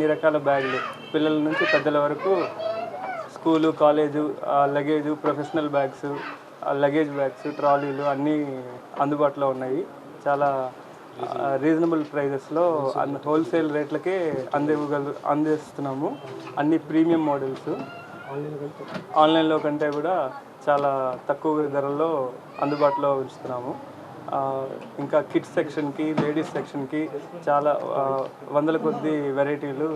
అన్ని రకాల బ్యాగులు. పిల్లల నుంచి పెద్దల వరకు school college luggage professional bags luggage bags ట్రాలీలు అన్నీ అందుబాటులో ఉన్నాయి. చాలా రీజనబుల్ ప్రైజెస్లో అన్ని హోల్సేల్ రేట్లకే అందివ్వగల అందిస్తున్నాము. అన్ని ప్రీమియం మోడల్స్. ఆన్లైన్లో కంటే కూడా చాలా తక్కువ ధరల్లో అందుబాటులో ఉంచుతున్నాము. ఇంకా కిడ్స్ సెక్షన్కి లేడీస్ సెక్షన్కి చాలా వందల కొద్ది వెరైటీలు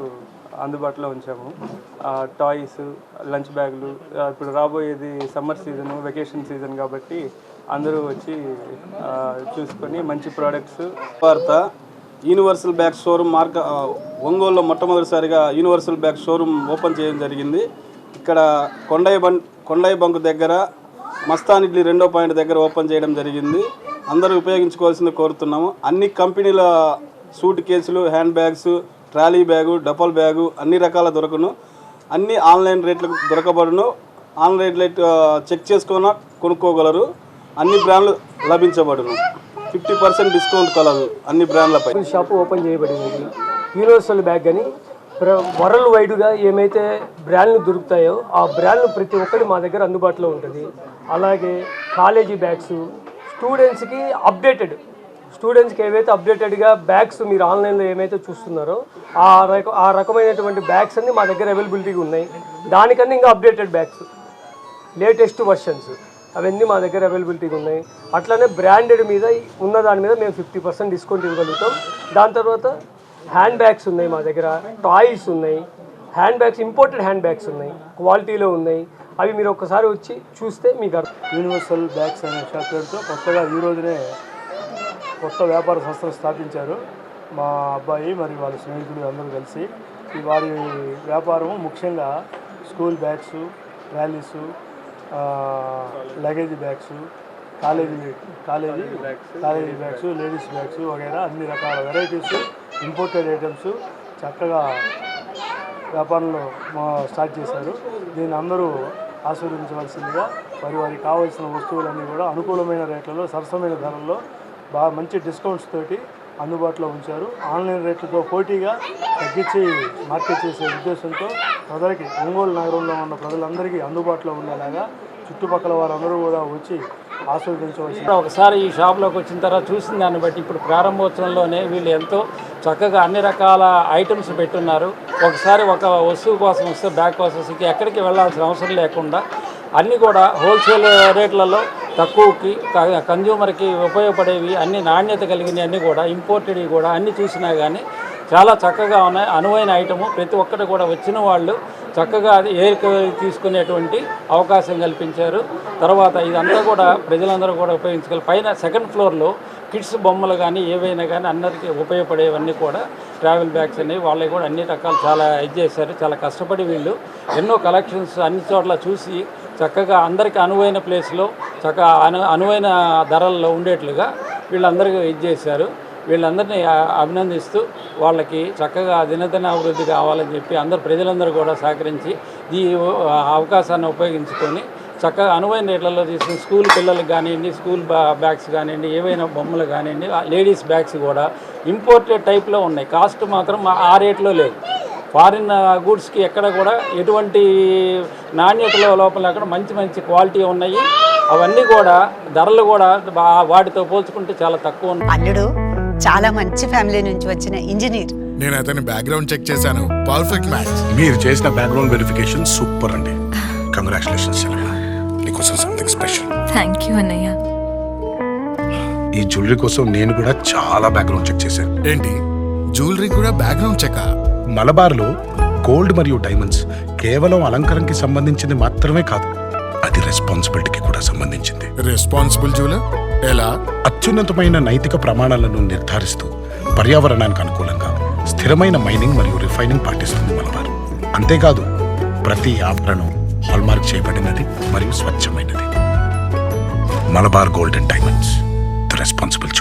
అందుబాటులో ఉంచాము. టాయ్స్ లంచ్ బ్యాగులు ఇప్పుడు రాబోయేది సమ్మర్ సీజన్ వెకేషన్ సీజన్ కాబట్టి అందరూ వచ్చి చూసుకొని మంచి ప్రోడక్ట్స్ వార్త యూనివర్సల్ బ్యాగ్ షోరూమ్ మార్క ఒంగోలులో మొట్టమొదటిసారిగా యూనివర్సల్ బ్యాగ్ షోరూమ్ ఓపెన్ చేయడం జరిగింది. ఇక్కడ కొండయ్య బం కొండయ్య బంకు దగ్గర మస్తాన్ ఇడ్లీ రెండో పాయింట్ దగ్గర ఓపెన్ చేయడం జరిగింది. అందరూ ఉపయోగించుకోవాల్సింది కోరుతున్నాము. అన్ని కంపెనీల సూట్ కేసులు hand bags trolley bag double bag అన్ని రకాల దొరకను. అన్ని ఆన్లైన్ రేట్లకు దొరకబడును. ఆన్లైన్ రేట్ చెక్ చేసుకున్న కొనుక్కోగలరు. అన్ని బ్రాండ్లు లభించబడును. ఫిఫ్టీ పర్సెంట్ డిస్కౌంట్ కలదు అన్ని బ్రాండ్లపై. షాప్ ఓపెన్ చేయబడింది. యూనివర్సల్ బ్యాగ్ అని. ప్ర- వరల్డ్ వైడ్గా ఏమైతే బ్రాండ్లు దొరుకుతాయో ఆ బ్రాండ్లు ప్రతి ఒక్కటి మా దగ్గర అందుబాటులో ఉంటుంది. అలాగే కాలేజీ బ్యాగ్స్ స్టూడెంట్స్కి అప్డేటెడ్. స్టూడెంట్స్కి ఏవైతే అప్డేటెడ్గా బ్యాగ్స్ మీరు ఆన్లైన్లో ఏమైతే చూస్తున్నారో ఆ రక ఆ రకమైనటువంటి బ్యాగ్స్ అన్ని మా దగ్గర అవైలబిలిటీగా ఉన్నాయి. దానికన్నా ఇంకా అప్డేటెడ్ బ్యాగ్స్. Latest versions. అవన్నీ మా దగ్గర అవైలబిలిటీగా ఉన్నాయి. అట్లనే బ్రాండెడ్ మీద ఉన్న దాని మీద మేము ఫిఫ్టీ పర్సెంట్ డిస్కౌంట్ ఇవ్వగలుగుతాం. దాని తర్వాత హ్యాండ్ బ్యాగ్స్ ఉన్నాయి మా దగ్గర. టాయ్స్ ఉన్నాయి. Hand bags imported hand bags ఉన్నాయి. క్వాలిటీలో ఉన్నాయి. అవి మీరు ఒక్కసారి వచ్చి చూస్తే మీకు యూనివర్సల్ బ్యాగ్స్ అనే షాప్ పేరుతో కొత్తగా ఈ రోజునే కొత్త వ్యాపార సంస్థను స్థాపించారు. మా అబ్బాయి మరియు వాళ్ళ స్నేహితులు అందరూ కలిసి వారి వ్యాపారం ముఖ్యంగా school bags trolleys luggage bags college college college bags ladies bags వగైరా అన్ని రకాల వెరైటీస్ ఇంపోర్టెడ్ ఐటమ్స్ చక్కగా వ్యాపారంలో స్టార్ట్ చేశారు. దీన్ని అందరూ ఆస్వాదించవలసిందిగా మరి వారికి కావాల్సిన వస్తువులన్నీ కూడా అనుకూలమైన రేట్లలో సరసమైన ధరల్లో బాగా మంచి డిస్కౌంట్స్ తోటి అందుబాటులో ఉంచారు. ఆన్లైన్ రేట్లతో పోటీగా తగ్గించి మార్కెట్ చేసే ఉద్దేశంతో ప్రజలకి ఒంగోలు నగరంలో ఉన్న ప్రజలందరికీ అందుబాటులో ఉండేలాగా చుట్టుపక్కల వారందరూ కూడా వచ్చి ఆస్వాదించవచ్చు ఒకసారి ఈ షాప్లోకి వచ్చిన తర్వాత చూసిన దాన్ని బట్టి ఇప్పుడు ప్రారంభోత్సవంలోనే వీళ్ళు ఎంతో చక్కగా అన్ని రకాల ఐటమ్స్ పెట్టున్నారు. ఒకసారి ఒక వస్తువు కోసం వస్తే బ్యాగ్ కోసం వస్తే ఎక్కడికి వెళ్ళాల్సిన అవసరం లేకుండా అన్నీ కూడా హోల్సేల్ రేట్లలో తక్కువకి కన్జ్యూమర్కి ఉపయోగపడేవి అన్ని నాణ్యత కలిగినవి అన్నీ కూడా ఇంపోర్టెడ్వి కూడా అన్నీ చూసినా కానీ చాలా చక్కగా ఉన్నాయి. అనువైన ఐటము. ప్రతి ఒక్కటి కూడా వచ్చిన వాళ్ళు చక్కగా అది ఏరిక తీసుకునేటువంటి అవకాశం కల్పించారు. తర్వాత ఇదంతా కూడా ప్రజలందరూ కూడా ఉపయోగించగల పైన సెకండ్ ఫ్లోర్లో కిడ్స్ బొమ్మలు కానీ ఏవైనా కానీ అందరికీ ఉపయోగపడేవన్నీ కూడా ట్రావెల్ బ్యాగ్స్ అనేవి వాళ్ళకి కూడా అన్ని రకాలు చాలా ఇది చేశారు. చాలా కష్టపడి వీళ్ళు ఎన్నో కలెక్షన్స్ అన్ని చోట్ల చూసి చక్కగా అందరికీ అనువైన ప్లేస్లో చక్కగా అను అనువైన ధరల్లో ఉండేట్లుగా వీళ్ళందరికీ ఇది చేశారు. వీళ్ళందరినీ అభినందిస్తూ వాళ్ళకి చక్కగా దినదిన అభివృద్ధి కావాలని చెప్పి అందరు ప్రజలందరూ కూడా సహకరించి ఈ అవకాశాన్ని ఉపయోగించుకొని చక్కగా అనువైన రేట్లలో తీసుకుని స్కూల్ పిల్లలకు కానివ్వండి స్కూల్ బ్యాగ్స్ కానివ్వండి ఏవైనా బొమ్మలు కానివ్వండి లేడీస్ బ్యాగ్స్ కూడా ఇంపోర్టెడ్ టైప్లో ఉన్నాయి. కాస్ట్ మాత్రం ఆ- రేట్లో లేదు. ఫారిన్ గూడ్స్కి ఎక్కడ కూడా ఎటువంటి నాణ్యతలో లోపల అక్కడ మంచి మంచి క్వాలిటీ ఉన్నాయి. అవన్నీ కూడా ధరలు కూడా వాటితో పోల్చుకుంటే చాలా తక్కువ ఉన్నాయి. చాలా మంచి ఫ్యామిలీ నుంచి వచ్చిన ఇంజనీర్. నేను అతని బ్యాక్గ్రౌండ్ చెక్ చేశాను. పర్ఫెక్ట్ మ్యాచ్ మీరు చేసిన బ్యాక్గ్రౌండ్ వెరిఫికేషన్ సూపర్ అండి. కంగ్రాచులేషన్స్ నీకోసం సంథింగ్ స్పెషల్ థ్యాంక్ యూ అన్నయ్య. ఈ జ్యువెలరీ కోసం నేను కూడా చాలా బ్యాక్గ్రౌండ్ చెక్ చేశాను. ఏంటి? జ్యువెలరీ కూడా బ్యాక్గ్రౌండ్ చెక్ మలబార్లో గోల్డ్ మరియు డైమండ్స్ కేవలం అలంకరణకి సంబంధించింది మాత్రమే కాదు అది రెస్పాన్సిబిలిటీకి కూడా సంబంధించింది. రెస్పాన్సిబుల్ జ్యువెలర్ ఎలా? అత్యున్నతమైన నైతిక ప్రమాణాలను నిర్ధారిస్తూ పర్యావరణానికి అనుకూలంగా స్థిరమైన మైనింగ్ మరియు రిఫైనింగ్ పాటిస్తుంది మలబార్ అంతేకాదు ప్రతి ఆభరణం హాల్మార్క్ చేయబడినది మరియు స్వచ్ఛమైనది. Malabar golden diamonds the responsible